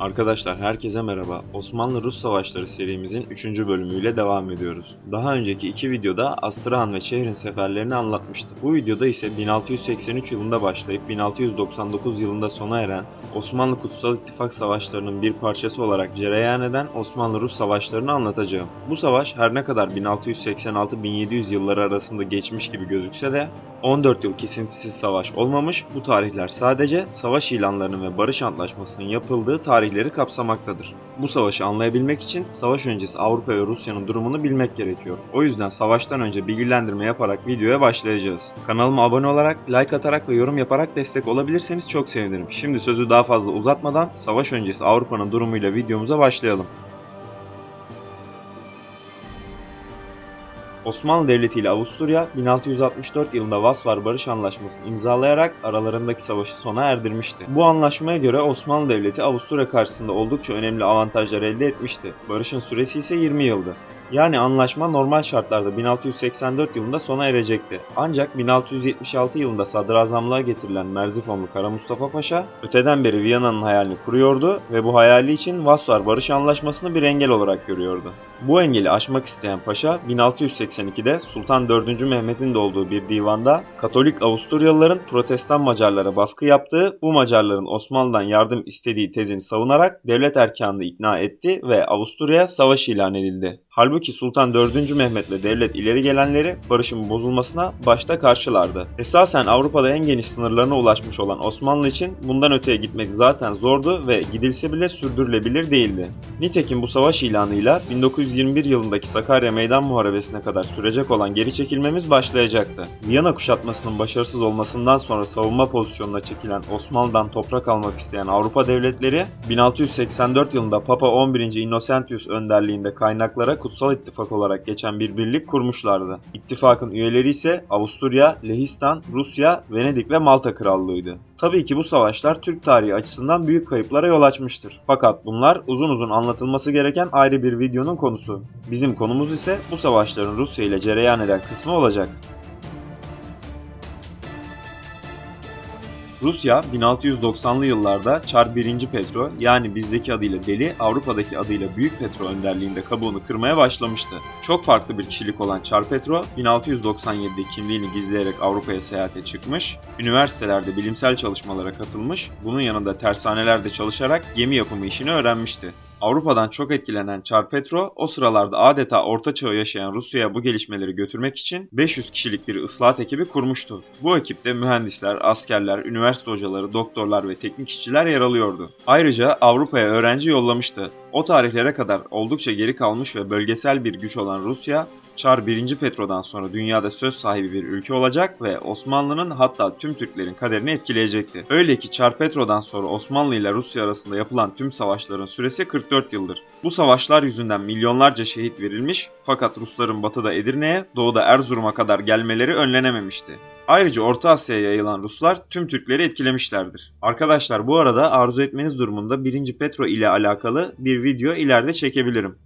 Arkadaşlar herkese merhaba. Osmanlı-Rus Savaşları serimizin 3. bölümüyle devam ediyoruz. Daha önceki iki videoda Astrahan ve Çehrin seferlerini anlatmıştık. Bu videoda ise 1683 yılında başlayıp 1699 yılında sona eren Osmanlı Kutsal İttifak Savaşları'nın bir parçası olarak cereyan eden Osmanlı-Rus Savaşları'nı anlatacağım. Bu savaş her ne kadar 1686-1700 yılları arasında geçmiş gibi gözükse de 14 yıl kesintisiz savaş olmamış, bu tarihler sadece savaş ilanlarının ve barış antlaşmasının yapıldığı tarihleri kapsamaktadır. Bu savaşı anlayabilmek için savaş öncesi Avrupa ve Rusya'nın durumunu bilmek gerekiyor. O yüzden savaştan önce bilgilendirme yaparak videoya başlayacağız. Kanalıma abone olarak, like atarak ve yorum yaparak destek olabilirseniz çok sevinirim. Şimdi sözü daha fazla uzatmadan savaş öncesi Avrupa'nın durumuyla videomuza başlayalım. Osmanlı Devleti ile Avusturya 1664 yılında Vasvar Barış Anlaşması'nı imzalayarak aralarındaki savaşı sona erdirmişti. Bu anlaşmaya göre Osmanlı Devleti Avusturya karşısında oldukça önemli avantajlar elde etmişti. Barışın süresi ise 20 yıldı. Yani anlaşma normal şartlarda 1684 yılında sona erecekti. Ancak 1676 yılında sadrazamlığa getirilen Merzifonlu Kara Mustafa Paşa öteden beri Viyana'nın hayalini kuruyordu ve bu hayali için Vasvar Barış Anlaşması'nı bir engel olarak görüyordu. Bu engeli aşmak isteyen paşa 1682'de Sultan 4. Mehmet'in de olduğu bir divanda Katolik Avusturyalıların Protestan Macarlara baskı yaptığı, bu Macarların Osmanlı'dan yardım istediği tezini savunarak devlet erkanını ikna etti ve Avusturya'ya savaş ilan edildi. Halbuki Sultan 4. Mehmet'le devlet ileri gelenleri barışın bozulmasına başta karşılardı. Esasen Avrupa'da en geniş sınırlarına ulaşmış olan Osmanlı için bundan öteye gitmek zaten zordu ve gidilse bile sürdürülebilir değildi. Nitekim bu savaş ilanıyla 1921 yılındaki Sakarya Meydan Muharebesi'ne kadar sürecek olan geri çekilmemiz başlayacaktı. Viyana kuşatmasının başarısız olmasından sonra savunma pozisyonuna çekilen Osmanlı'dan toprak almak isteyen Avrupa devletleri 1684 yılında Papa 11. Innocentius önderliğinde kaynaklara kutsal ittifak olarak geçen bir birlik kurmuşlardı. İttifakın üyeleri ise Avusturya, Lehistan, Rusya, Venedik ve Malta krallığıydı. Tabii ki bu savaşlar Türk tarihi açısından büyük kayıplara yol açmıştır. Fakat bunlar uzun uzun anlatılması gereken ayrı bir videonun konusu. Bizim konumuz ise bu savaşların Rusya ile cereyan eden kısmı olacak. Rusya 1690'lı yıllarda Çar 1. Petro yani bizdeki adıyla Deli, Avrupa'daki adıyla Büyük Petro önderliğinde kabuğunu kırmaya başlamıştı. Çok farklı bir kişilik olan Çar Petro 1697'de kimliğini gizleyerek Avrupa'ya seyahate çıkmış, üniversitelerde bilimsel çalışmalara katılmış, bunun yanında tersanelerde çalışarak gemi yapımı işini öğrenmişti. Avrupa'dan çok etkilenen Çar Petro o sıralarda adeta orta çağı yaşayan Rusya'ya bu gelişmeleri götürmek için 500 kişilik bir ıslahat ekibi kurmuştu. Bu ekipte mühendisler, askerler, üniversite hocaları, doktorlar ve teknik işçiler yer alıyordu. Ayrıca Avrupa'ya öğrenci yollamıştı. O tarihlere kadar oldukça geri kalmış ve bölgesel bir güç olan Rusya, Çar 1. Petro'dan sonra dünyada söz sahibi bir ülke olacak ve Osmanlı'nın hatta tüm Türklerin kaderini etkileyecekti. Öyle ki Çar Petro'dan sonra Osmanlı ile Rusya arasında yapılan tüm savaşların süresi 44 yıldır. Bu savaşlar yüzünden milyonlarca şehit verilmiş fakat Rusların batıda Edirne'ye, doğuda Erzurum'a kadar gelmeleri önlenememişti. Ayrıca Orta Asya'ya yayılan Ruslar tüm Türkleri etkilemişlerdir. Arkadaşlar bu arada arzu etmeniz durumunda 1. Petro ile alakalı bir video ileride çekebilirim.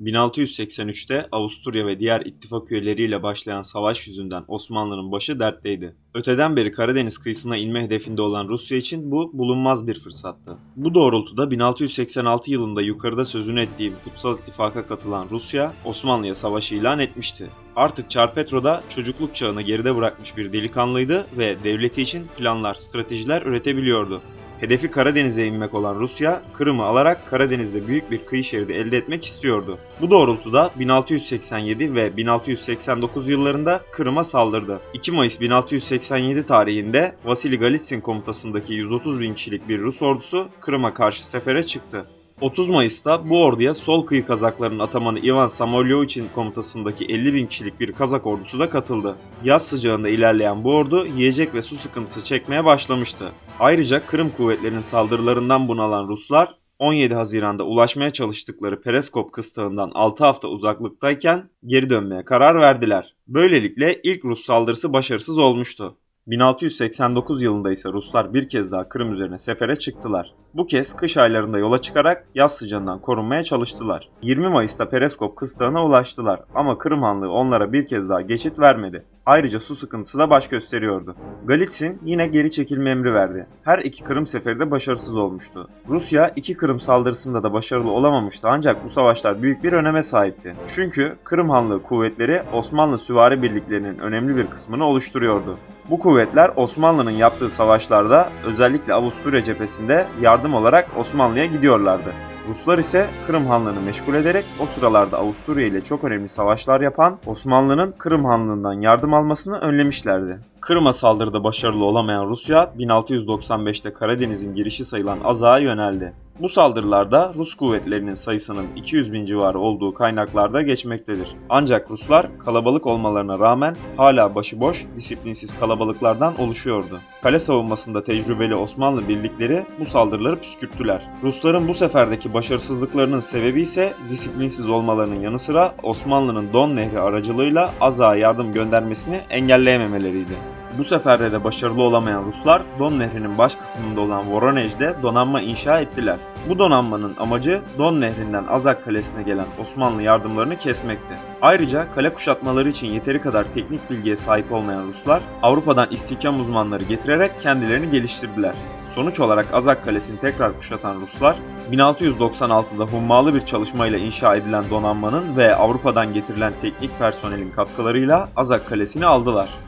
1683'te Avusturya ve diğer ittifak üyeleriyle başlayan savaş yüzünden Osmanlı'nın başı dertteydi. Öteden beri Karadeniz kıyısına inme hedefinde olan Rusya için bu bulunmaz bir fırsattı. Bu doğrultuda 1686 yılında yukarıda sözünü ettiğim Kutsal İttifak'a katılan Rusya, Osmanlı'ya savaşı ilan etmişti. Artık Çar Petro da çocukluk çağını geride bırakmış bir delikanlıydı ve devleti için planlar, stratejiler üretebiliyordu. Hedefi Karadeniz'e inmek olan Rusya, Kırım'ı alarak Karadeniz'de büyük bir kıyı şeridi elde etmek istiyordu. Bu doğrultuda 1687 ve 1689 yıllarında Kırım'a saldırdı. 2 Mayıs 1687 tarihinde Vasili Galitsyn komutasındaki 130 bin kişilik bir Rus ordusu Kırım'a karşı sefere çıktı. 30 Mayıs'ta bu orduya sol kıyı Kazakların atamanı Ivan Samolyovic'in komutasındaki 50 bin kişilik bir Kazak ordusu da katıldı. Yaz sıcağında ilerleyen bu ordu yiyecek ve su sıkıntısı çekmeye başlamıştı. Ayrıca Kırım kuvvetlerinin saldırılarından bunalan Ruslar 17 Haziran'da ulaşmaya çalıştıkları Pereskop kıstağından 6 hafta uzaklıktayken geri dönmeye karar verdiler. Böylelikle ilk Rus saldırısı başarısız olmuştu. 1689 yılında ise Ruslar bir kez daha Kırım üzerine sefere çıktılar. Bu kez kış aylarında yola çıkarak yaz sıcağından korunmaya çalıştılar. 20 Mayıs'ta Pereskop kıstağına ulaştılar ama Kırım Hanlığı onlara bir kez daha geçit vermedi. Ayrıca su sıkıntısı da baş gösteriyordu. Galitzin yine geri çekilme emri verdi. Her iki Kırım seferi de başarısız olmuştu. Rusya iki Kırım saldırısında da başarılı olamamıştı ancak bu savaşlar büyük bir öneme sahipti. Çünkü Kırım Hanlığı kuvvetleri Osmanlı süvari birliklerinin önemli bir kısmını oluşturuyordu. Bu kuvvetler Osmanlı'nın yaptığı savaşlarda özellikle Avusturya cephesinde yardım olarak Osmanlı'ya gidiyorlardı. Ruslar ise Kırım Hanlığı'nı meşgul ederek o sıralarda Avusturya ile çok önemli savaşlar yapan Osmanlı'nın Kırım Hanlığı'ndan yardım almasını önlemişlerdi. Kırım'a saldırıda başarılı olamayan Rusya 1695'te Karadeniz'in girişi sayılan Azak'a yöneldi. Bu saldırılarda Rus kuvvetlerinin sayısının 200 bin civarı olduğu kaynaklarda geçmektedir. Ancak Ruslar kalabalık olmalarına rağmen hala başıboş, disiplinsiz kalabalıklardan oluşuyordu. Kale savunmasında tecrübeli Osmanlı birlikleri bu saldırıları püskürttüler. Rusların bu seferdeki başarısızlıklarının sebebi ise disiplinsiz olmalarının yanı sıra Osmanlı'nın Don Nehri aracılığıyla Azak'a yardım göndermesini engelleyememeleriydi. Bu seferde de başarılı olamayan Ruslar Don Nehri'nin baş kısmında olan Voronezh'de donanma inşa ettiler. Bu donanmanın amacı Don Nehri'nden Azak Kalesi'ne gelen Osmanlı yardımlarını kesmekti. Ayrıca kale kuşatmaları için yeteri kadar teknik bilgiye sahip olmayan Ruslar Avrupa'dan istihkam uzmanları getirerek kendilerini geliştirdiler. Sonuç olarak Azak Kalesi'ni tekrar kuşatan Ruslar 1696'da hummalı bir çalışmayla inşa edilen donanmanın ve Avrupa'dan getirilen teknik personelin katkılarıyla Azak Kalesi'ni aldılar.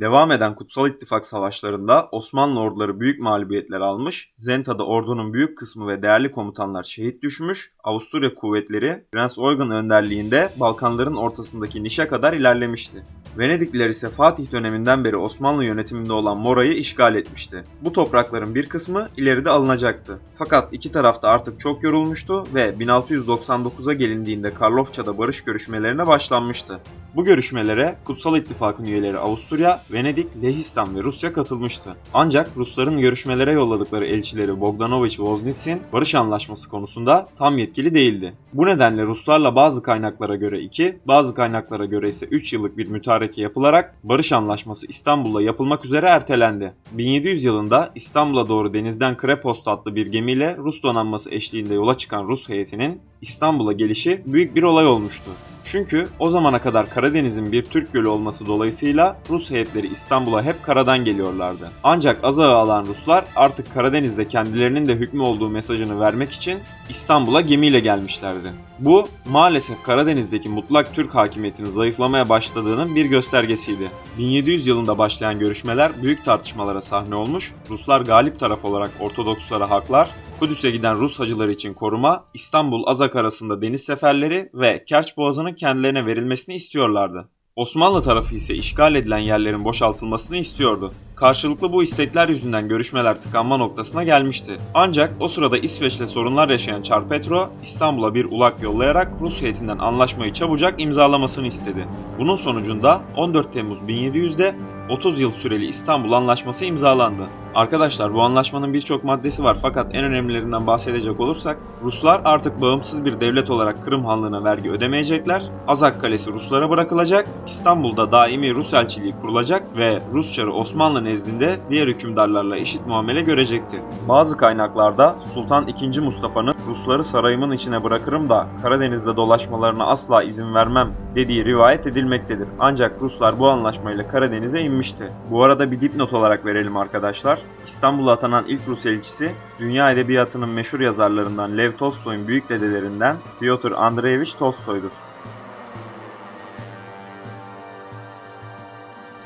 Devam eden Kutsal İttifak savaşlarında Osmanlı orduları büyük mağlubiyetler almış, Zenta'da ordunun büyük kısmı ve değerli komutanlar şehit düşmüş, Avusturya kuvvetleri Prens Eugen önderliğinde Balkanların ortasındaki Niş'e kadar ilerlemişti. Venedikliler ise Fatih döneminden beri Osmanlı yönetiminde olan Mora'yı işgal etmişti. Bu toprakların bir kısmı ileride alınacaktı. Fakat iki taraf da artık çok yorulmuştu ve 1699'a gelindiğinde Karlofça'da barış görüşmelerine başlanmıştı. Bu görüşmelere Kutsal İttifak'ın üyeleri Avusturya, Venedik, Lehistan ve Rusya katılmıştı. Ancak Rusların görüşmelere yolladıkları elçileri Bogdanovich Voznitsin barış anlaşması konusunda tam yetkili değildi. Bu nedenle Ruslarla bazı kaynaklara göre 2, bazı kaynaklara göre ise 3 yıllık bir mütareke yapılarak barış anlaşması İstanbul'da yapılmak üzere ertelendi. 1700 yılında İstanbul'a doğru denizden Krepost adlı bir gemiyle Rus donanması eşliğinde yola çıkan Rus heyetinin İstanbul'a gelişi büyük bir olay olmuştu. Çünkü o zamana kadar Karadeniz'in bir Türk gölü olması dolayısıyla Rus heyetleri İstanbul'a hep karadan geliyorlardı. Ancak Azak'ı alan Ruslar artık Karadeniz'de kendilerinin de hükmü olduğu mesajını vermek için İstanbul'a gemiyle gelmişlerdi. Bu maalesef Karadeniz'deki mutlak Türk hakimiyetinin zayıflamaya başladığının bir göstergesiydi. 1700 yılında başlayan görüşmeler büyük tartışmalara sahne olmuş, Ruslar galip taraf olarak Ortodokslara haklar, Kudüs'e giden Rus hacıları için koruma, İstanbul-Azak arasında deniz seferleri ve Kerç Boğazı'nın kendilerine verilmesini istiyorlardı. Osmanlı tarafı ise işgal edilen yerlerin boşaltılmasını istiyordu. Karşılıklı bu istekler yüzünden görüşmeler tıkanma noktasına gelmişti. Ancak o sırada İsveç'te sorunlar yaşayan Çar Petro, İstanbul'a bir ulak yollayarak Rus heyetinden anlaşmayı çabucak imzalamasını istedi. Bunun sonucunda 14 Temmuz 1700'de 30 yıl süreli İstanbul Anlaşması imzalandı. Arkadaşlar bu anlaşmanın birçok maddesi var fakat en önemlilerinden bahsedecek olursak Ruslar artık bağımsız bir devlet olarak Kırım Hanlığı'na vergi ödemeyecekler, Azak Kalesi Ruslara bırakılacak, İstanbul'da daimi Rus elçiliği kurulacak ve Rus Çarı Osmanlı nezdinde diğer hükümdarlarla eşit muamele görecekti. Bazı kaynaklarda Sultan II. Mustafa'nın Rusları sarayımın içine bırakırım da Karadeniz'de dolaşmalarına asla izin vermem dediği rivayet edilmektedir. Ancak Ruslar bu anlaşmayla Karadeniz'e inmişti. Bu arada bir dipnot olarak verelim arkadaşlar. İstanbul'a atanan ilk Rus elçisi, dünya edebiyatının meşhur yazarlarından Lev Tolstoy'un büyük dedelerinden Pyotr Andreyevich Tolstoy'dur.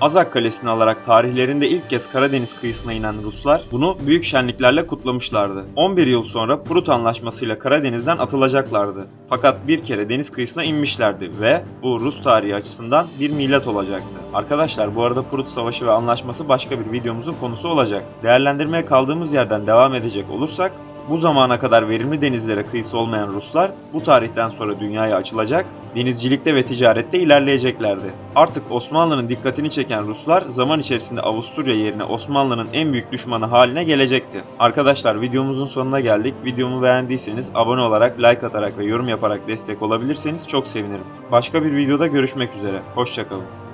Azak Kalesi'ni alarak tarihlerinde ilk kez Karadeniz kıyısına inen Ruslar bunu büyük şenliklerle kutlamışlardı. 11 yıl sonra Prut Anlaşması'yla Karadeniz'den atılacaklardı. Fakat bir kere deniz kıyısına inmişlerdi ve bu Rus tarihi açısından bir milat olacaktı. Arkadaşlar bu arada Prut Savaşı ve Anlaşması başka bir videomuzun konusu olacak. Değerlendirmeye kaldığımız yerden devam edecek olursak Bu zamana kadar verimli denizlere kıyısı olmayan Ruslar bu tarihten sonra dünyaya açılacak, denizcilikte ve ticarette ilerleyeceklerdi. Artık Osmanlı'nın dikkatini çeken Ruslar zaman içerisinde Avusturya yerine Osmanlı'nın en büyük düşmanı haline gelecekti. Arkadaşlar videomuzun sonuna geldik. Videomu beğendiyseniz abone olarak, like atarak ve yorum yaparak destek olabilirseniz çok sevinirim. Başka bir videoda görüşmek üzere. Hoşçakalın.